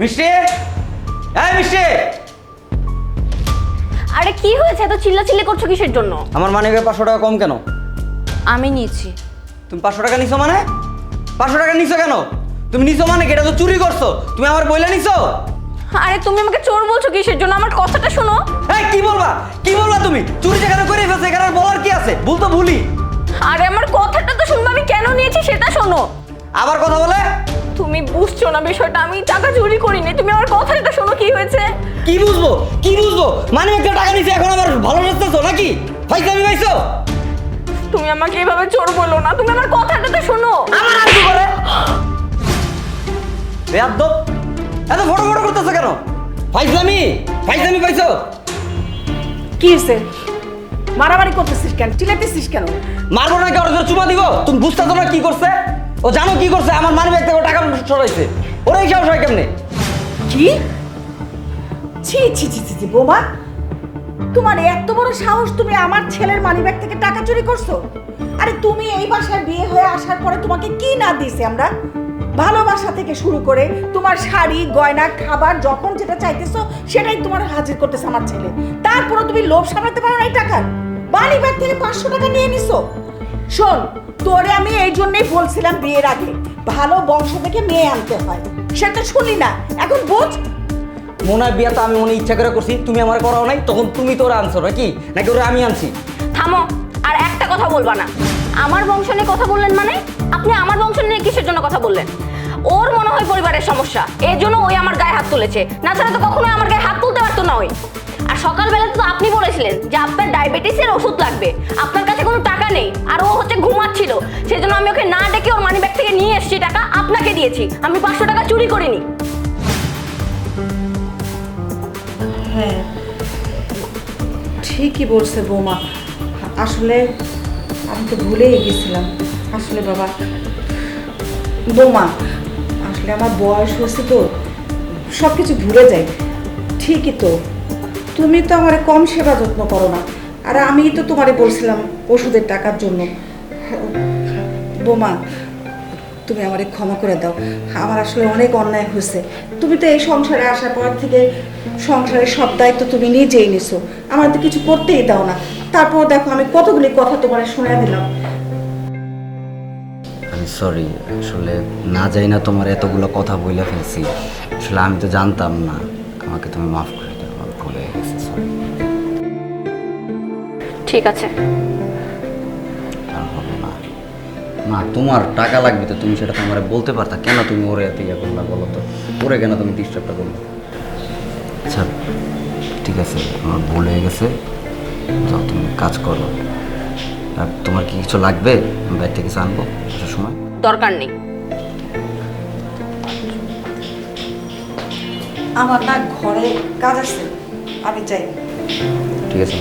মিষ্টি? এই মিষ্টি! আরে কি হয়েছে? এত চিল্লাচিল্লি করছ কিসের জন্য? আমার মানে পাঁচশো টাকা কম কেন? আমি নিয়েছি। তুমি পাঁচশো টাকা নিছো মানে? পাঁচশো টাকা নিছো কেন? তুমি নিছো মানে? এটা তো চুরি করছ। তুমি আমার বইলা নিছো? আরে তুমি আমাকে চোর বলছো কিসের জন্য? আমার কথাটা শোনো। এই কি বলবা? কি বলবা তুমি? চুরি যেখানে করে ফেলছে এখানে বলার কি আছে? ভুল তো ভুলি আরে আমার কথাটা তুমি বুঝছ না বিষয়টা আমি টাকা চুরি করিনি। তুমি আমার কথাটা শোনো কি হয়েছে। কি বুঝব? কি বুঝব? মানে একটা টাকা নিছে এখন আবার ভালো লাগতেছো নাকি? ফাইজে আমি পাইছো? তুমি আমাকে এভাবে চোর বলো না তুমি আমার কথাটা তো শোনো। আমার আর কি করে? বেয়াদব। এত ফটো ফটো করতেছো কেন? ফাইজলামি? ফাইজলামি পাইছো? কি হয়েছে? মারামারি করতেছিস কেন? চিল্লাতেছিস কেন? মারবো নাকি ওর জন্য চুমা দিব? তুমি বুঝতেছো না কি করছে? ও জানো কি করছে? আমার মানি ব্যাগ থেকে ও টাকা সরাইছে। ওরা এই সাহস হয় কেমনে? কি? ছি ছি ছি ছি বোমা। তোমার এত বড় সাহস তুমি আমার ছেলের মানিব্যাগ থেকে টাকা চুরি করছ? আরে তুমি এই বাসায় বিয়ে হয়ে আসার পরে তোমাকে কি না দিয়েছি আমরা? ভালোবাসা থেকে শুরু করে তোমার শাড়ি, গয়না, খাবার, যখন যেটা চাইতেছো, সেটাই তোমার হাজির করতেছে আমার ছেলে। তারপরে তুমি লোভ সামলাতে পারো না এই টাকার। মানি ব্যাগ থেকে পাঁচশো টাকা নিয়ে নিছো। শোন তোরে আমি এই জন্যই বলছিলাম বিয়ের আগে ভালো বংশ থেকে মেয়ে আনতে হয়। সেটা শুনি না এখন বোঝ। মনে হয় বিয়া তো আমি মনে ইচ্ছা করে করছি তুমি আমার করাও নাই তখন তুমি তো ওরা আনছো নাকি? নাকি ওরা আমি আনছি? থামো আর একটা কথা বলবা না। আমার বংশ নিয়ে কথা বললেন মানে? আপনি আমার বংশ নিয়ে কিসের জন্য কথা বললেন? ওর মনে হয় পরিবারের সমস্যা এর জন্য ওই আমার গায়ে হাত তুলেছে। না ছাড়া তো কখনোই আমার গায়ে হাত তুলতে পারতো না ওই। সকালবেলা তো আপনি বলেছিলেন যে আপনার ডায়াবেটিসের ওষুধ লাগবে। আপনার কাছে কোনো টাকা নেই। আর ও হচ্ছে ঘুমাচ্ছিল। সেই জন্য আমি ওকে না ডেকে ওর মানি ব্যাগ থেকে নিয়ে এসেছি, টাকা আপনাকে দিয়েছি। আমি পাঁচশো টাকা চুরি করিনি। হ্যাঁ ঠিকই বলছে বৌমা। আসলে আমি তো ভুলেই গেছিলাম। আসলে বাবা, বৌমা, আসলে আমার বয়স হয়েছে তো সব কিছু ভুলে যাই। ঠিকই তো। তুমি তো আমার কম সেবা যত্ন করো না। আর আমি তো তোমারে বলছিলাম ওষুধের টাকার জন্য। বোমা, তুমি আমারে ক্ষমা করে দাও। আমার আসলে অনেক অন্যায় হয়েছে। তুমি তো এই সংসারে আসার পর থেকে সংসারের সব দায়িত্ব তুমি নিজেই নিছো। আমার তো কিছু করতেই দাও না। তারপর দেখো আমি কতগুলি কথা তোমার শোনা দিলাম। আমি সরি আসলে না যাই না তোমার এতগুলো কথা বলে ফেলছি। আসলে আমি তো জানতাম না। আমাকে তুমি মাফ ভুল হয়ে গেছে সরি ঠিক আছে। আর হবে না। না তোমার টাকা লাগবে তো তুমি সেটা তোমার বলতে পারতা। কেন তুমি ওরে এত ইয়ে করলা বলো তো? ওরে কেন তুমি ডিস্টার্বটা করল? আচ্ছা ঠিক আছে আমার ভুল হয়ে গেছে। যাও তুমি কাজ করো। আর তোমার কি কিছু লাগবে? আমি বাইরে থেকে কিছু আনব আসার সময়? দরকার নেই। আমার না ঘরে কাজ আছে। আমি চাই ঠিক আছে